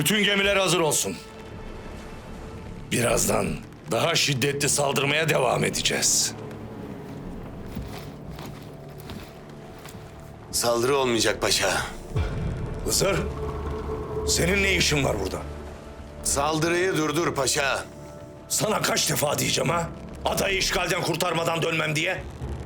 Bütün gemiler hazır olsun. Birazdan daha şiddetli saldırmaya devam edeceğiz. Saldırı olmayacak paşa. Hızır, senin ne işin var burada? Saldırıyı durdur paşa. Sana kaç defa diyeceğim ha? Adayı işgalden kurtarmadan dönmem diye.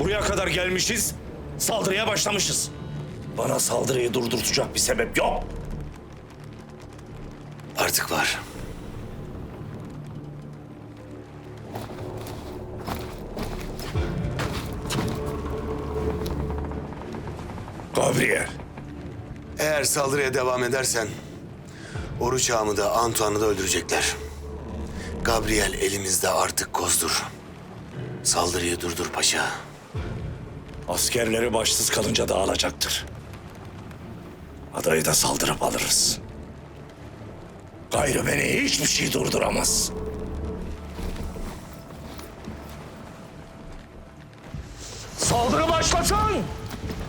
Buraya kadar gelmişiz, saldırıya başlamışız. Bana saldırıyı durdurtacak bir sebep yok. Artık var. Gabriel, Eğer saldırıya devam edersen... Oruç ağamı da Antoine'ı da öldürecekler. Gabriel elimizde artık kozdur. Saldırıyı durdur paşa. askerleri başsız kalınca dağılacaktır. Adayı da saldırıp alırız. Gayrı beni hiçbir şey durduramaz. Saldırı başlasın!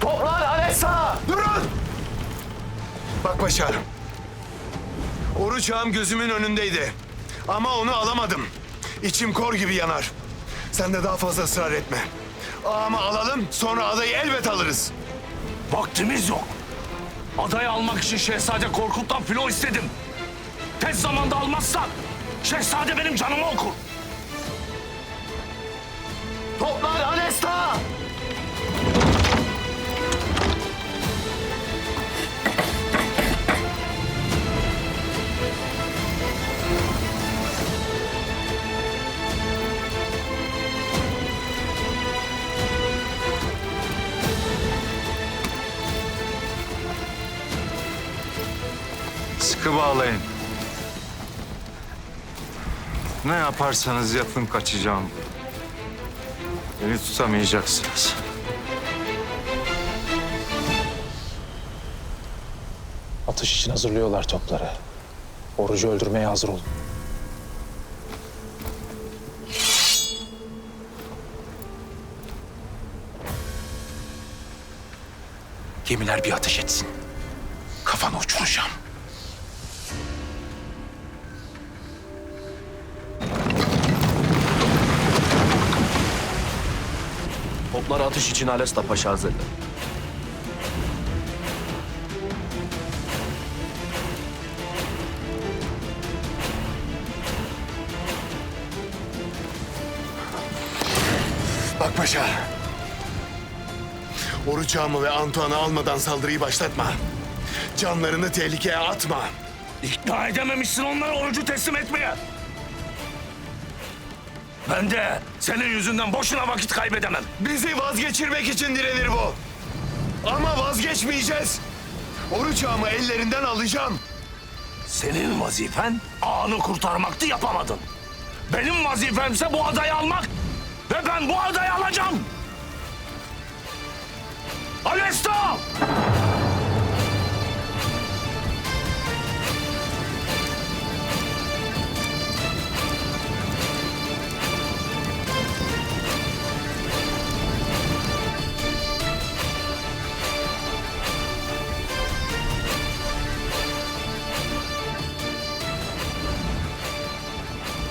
Toplar Alessa! Durun! Bak paşa. Oruç ağam gözümün önündeydi. Ama onu alamadım. İçim kor gibi yanar. Sen de daha fazla ısrar etme. Ağamı alalım sonra adayı elbet alırız. Vaktimiz yok. Adayı almak için Şehzade Korkut'tan filo istedim. Tez zamanda almazsak Şehzade benim canımı okur. Toplar Alesta! Sıkı bağlayın. Ne yaparsanız yapın kaçacağım. Beni tutamayacaksınız. Atış için hazırlıyorlar topları. Orucu öldürmeye hazır olun. Gemiler bir ateş etsin. Kafanı uçuracağım. Toplar atış için Alesta Paşa hazırlı. Bak paşa. Oruç ağamı ve Antoine'ı almadan saldırıyı başlatma. Canlarını tehlikeye atma. İkna edememişsin onları orucu teslim etmeye. Ben de senin yüzünden boşuna vakit kaybedemem. Bizi vazgeçirmek için direnir bu. Ama vazgeçmeyeceğiz. Oruç ağamı ellerinden alacağım. Senin vazifen ağını kurtarmaktı yapamadın. Benim vazifemse bu adayı almak ve ben bu adayı alacağım. Alesta!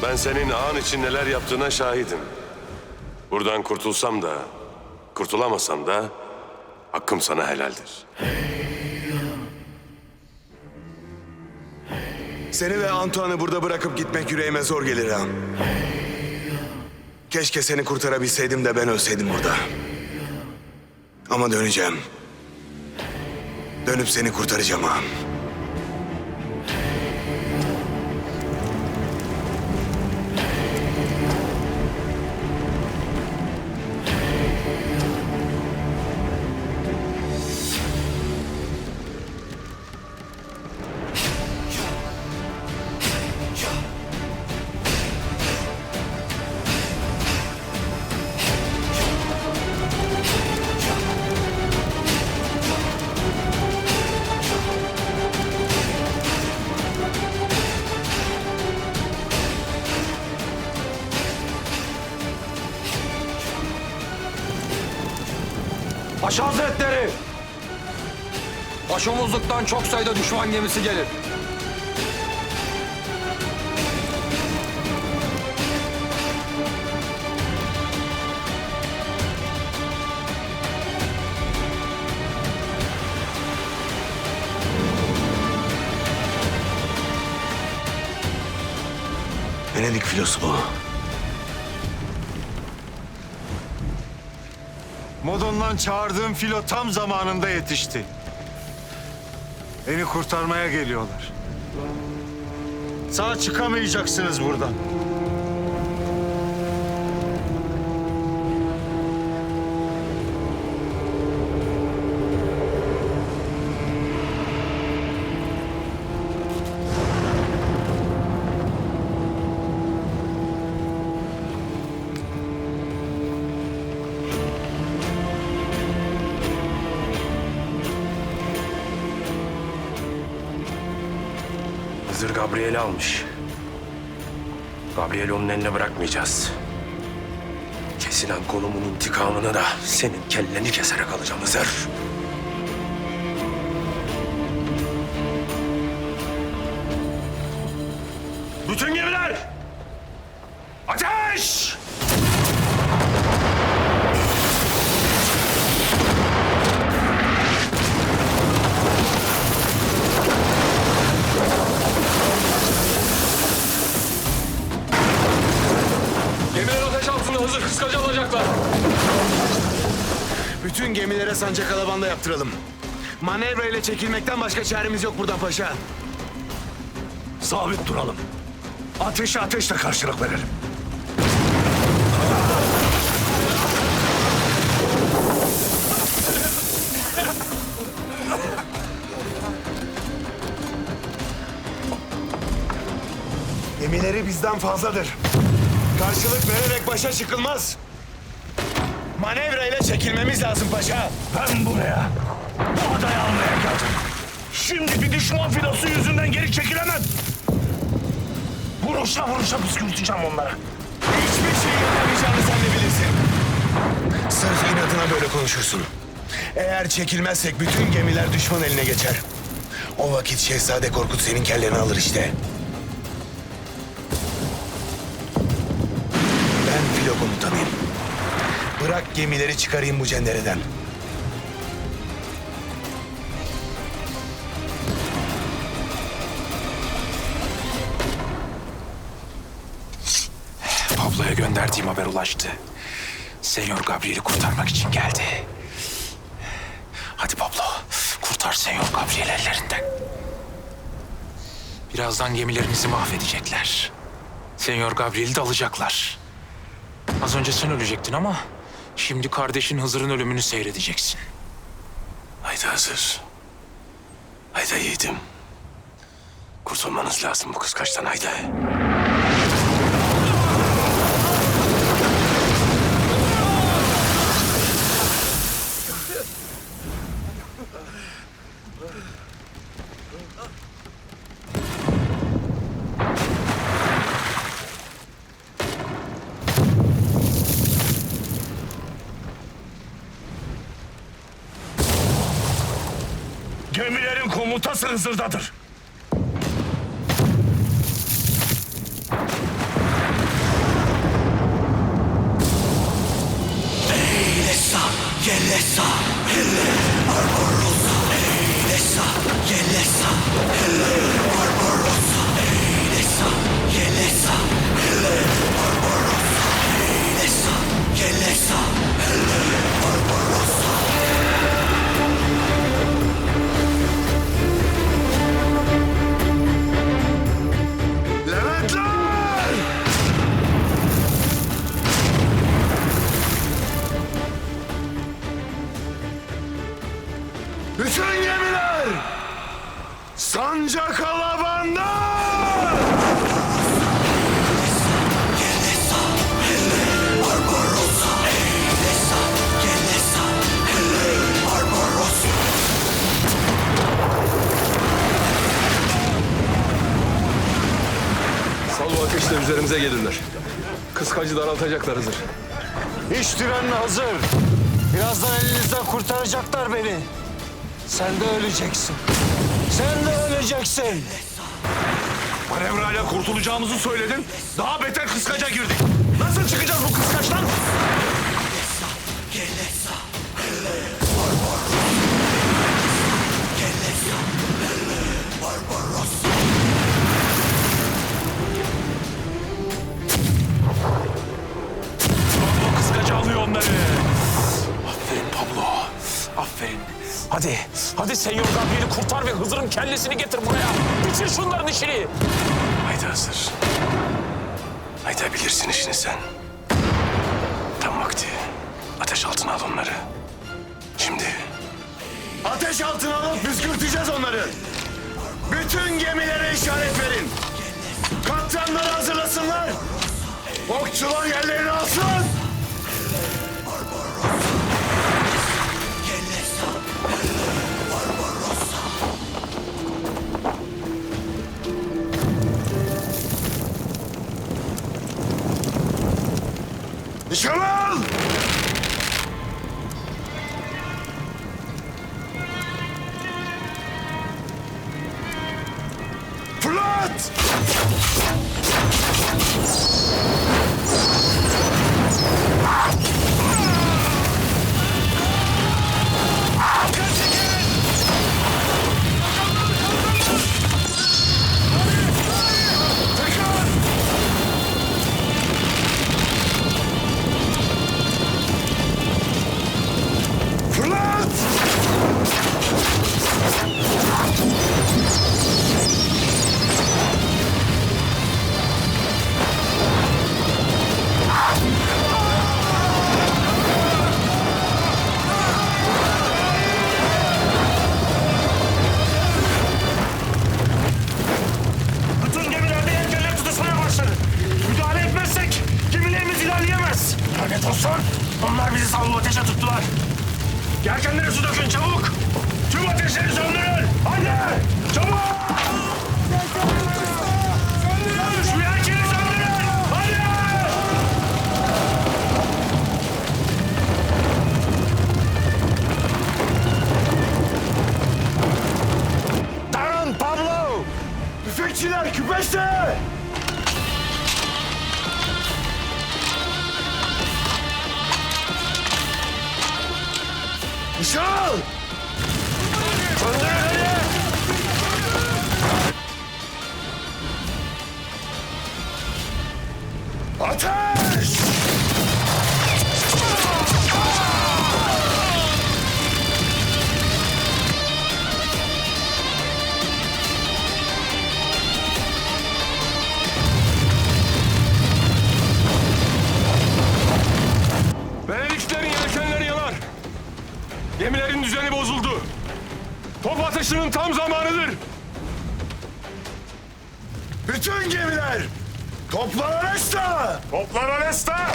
Ben senin ağın için neler yaptığına şahidim. Buradan kurtulsam da, kurtulamasam da hakkım sana helaldir. Seni ve Antoine'ı burada bırakıp gitmek yüreğime zor gelir ağam. Keşke seni kurtarabilseydim de ben ölseydim burada. Ama döneceğim. Dönüp seni kurtaracağım ağam. Paşa Hazretleri! Başomuzluktan çok sayıda düşman gemisi gelir. Venedik filosofu. Bu. Modon'dan çağırdığım filo tam zamanında yetişti. Beni kurtarmaya geliyorlar. Sağ çıkamayacaksınız buradan. Hızır Gabriel'i almış. Gabriel'i onun eline bırakmayacağız. Kesilen kolumun intikamını da senin kelleni keserek alacağım Hızır. Hızır kıskacı alacaklar. Bütün gemilere sancak alabanda yaptıralım. Manevra ile çekilmekten başka çaremiz yok buradan paşa. Sabit duralım. Ateşe ateşle karşılık verelim. Gemileri bizden fazladır. Karşılık vererek başa çıkılmaz. Manevra ile çekilmemiz lazım paşa. Ben buraya bu adayı almaya geldim. Şimdi bir düşman filosu yüzünden geri çekilemem. Vuruşla vuruşa püskürteceğim onlara. Hiçbir şey yapamayacağını sen de bilirsin. Sırf inadına böyle konuşursun. Eğer çekilmezsek bütün gemiler düşman eline geçer. O vakit Şehzade Korkut senin kelleni alır işte. Gemileri çıkarayım bu cendereden. Pablo'ya gönderdiğim haber ulaştı. Senyor Gabriel'i kurtarmak için geldi. Hadi Pablo, kurtar Senyor Gabriel ellerinden. Birazdan gemilerimizi mahvedecekler. Senyor Gabriel'i de alacaklar. Az önce sen ölecektin ama şimdi kardeşin Hızır'ın ölümünü seyredeceksin. Haydi Hızır. Haydi yiğidim. Kurtulmanız lazım bu kıskaçtan haydi. Gemilerin komutası Hızır'dadır. Leventler! Kıskacı daraltacaklar Hızır. İş tüvenli hazır. Birazdan elinizden kurtaracaklar beni. Sen de öleceksin. Sen de öleceksin. Manevrayla kurtulacağımızı söyledin. Daha beter kıskaca girdik. Nasıl çıkacağız bu kıskaçtan? Aferin Pablo. Aferin. Hadi, hadi Senyor Gabriel'i kurtar ve Hızır'ın kellesini getir buraya. Bitir şunların işini. Haydi Hızır. Haydi bilirsin işini sen. Tam vakti. Ateş altına al onları. Şimdi. Ateş altına alıp püskürteceğiz onları. Bütün gemilere işaret verin. Kaptanları hazırlasınlar. Okçular yerlerini alsın. Lanet olsun. Onlar bizi salvo ateşe tuttular. Yelkenleri su dökün çabuk. Tüm ateşleri söndürün. Hadi çabuk. Yelkeni söndürün. Hadi. Dayan Pablo! Tüfekçiler küpeşte! Al! Söndürün hadi! Ateş! Gemilerin düzeni bozuldu. Top atışının tam zamanıdır. Bütün gemiler! Toplar Alesta! Toplar Alesta.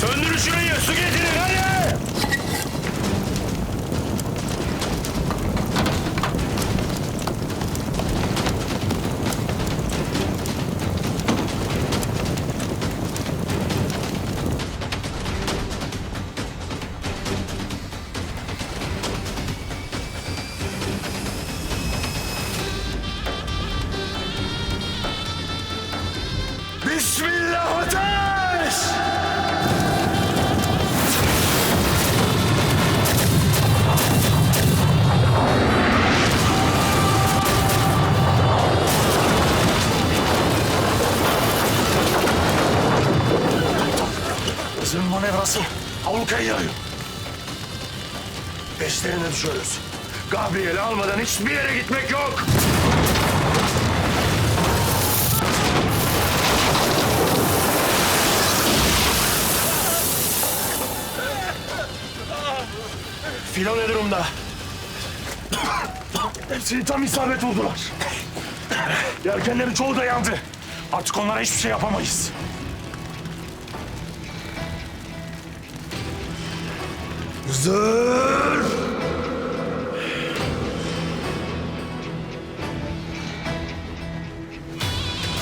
Söndürün şurayı. Su getirin hadi. Manevrası ablukayı yarıyor. Peşlerine düşüyoruz. Gabriel'i almadan hiçbir yere gitmek yok. Filo ne durumda? Hepsini tam isabet vurdular. Yelkenlerin çoğu da yandı. Artık onlara hiçbir şey yapamayız. Zır!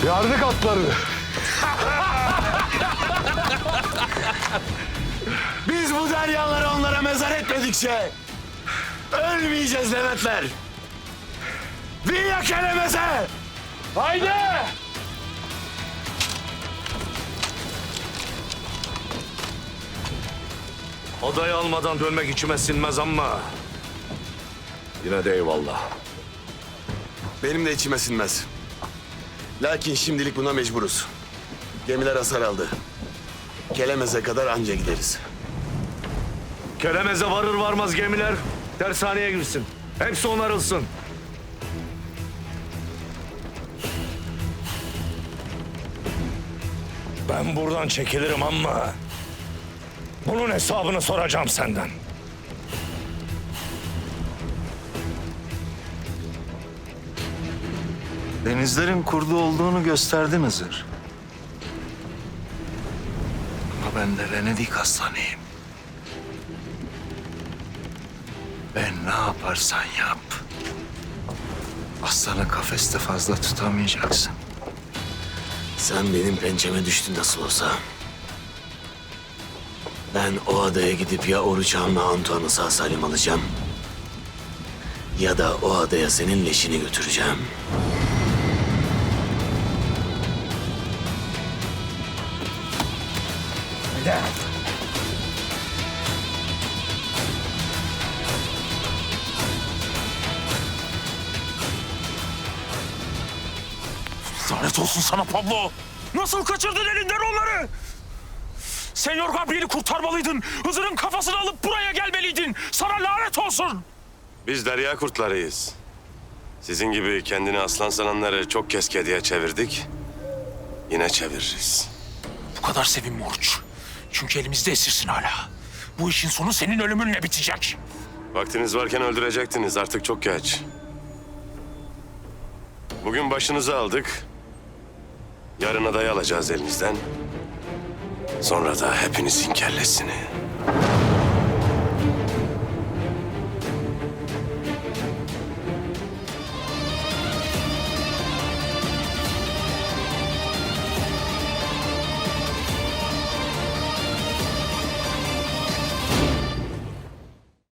Yardık atları. Biz bu deryaları onlara mezar etmedikçe ölmeyeceğiz Leventler. Via kelemeze! Haydi! Adayı almadan dönmek içime sinmez ama... Yine de eyvallah. Benim de içime sinmez. Lakin şimdilik buna mecburuz. Gemiler hasar aldı. Kelemez'e kadar anca gideriz. Keremez'e varır varmaz gemiler tersaneye girsin. Hepsi onarılsın. Ben buradan çekilirim ama... Bunun hesabını soracağım senden. Denizlerin kurdu olduğunu gösterdin Hızır. Ama ben de Venedik aslanıyım. Ben ne yaparsan yap. Aslanı kafeste fazla tutamayacaksın. Sen benim pençeme düştün nasıl olsa. Ben o adaya gidip ya Oruç Ağam'la Antoine'ı sağ salim alacağım. Ya da o adaya senin leşini götüreceğim. Lanet olsun sana Pablo. Nasıl kaçırdın elinden onları? Senyor Gabriel'i kurtarmalıydın. Hızır'ın kafasını alıp buraya gelmeliydin. Sana lanet olsun. Biz derya kurtlarıyız. Sizin gibi kendini aslan sananları çok kez kediye çevirdik. Yine çeviririz. Bu kadar sevinme Oruç. Çünkü elimizde esirsin hala. Bu işin sonu senin ölümünle bitecek. Vaktiniz varken öldürecektiniz. Artık çok geç. Bugün başınızı aldık. Yarın adayı alacağız elinizden. Sonra da hepinizin kellesini.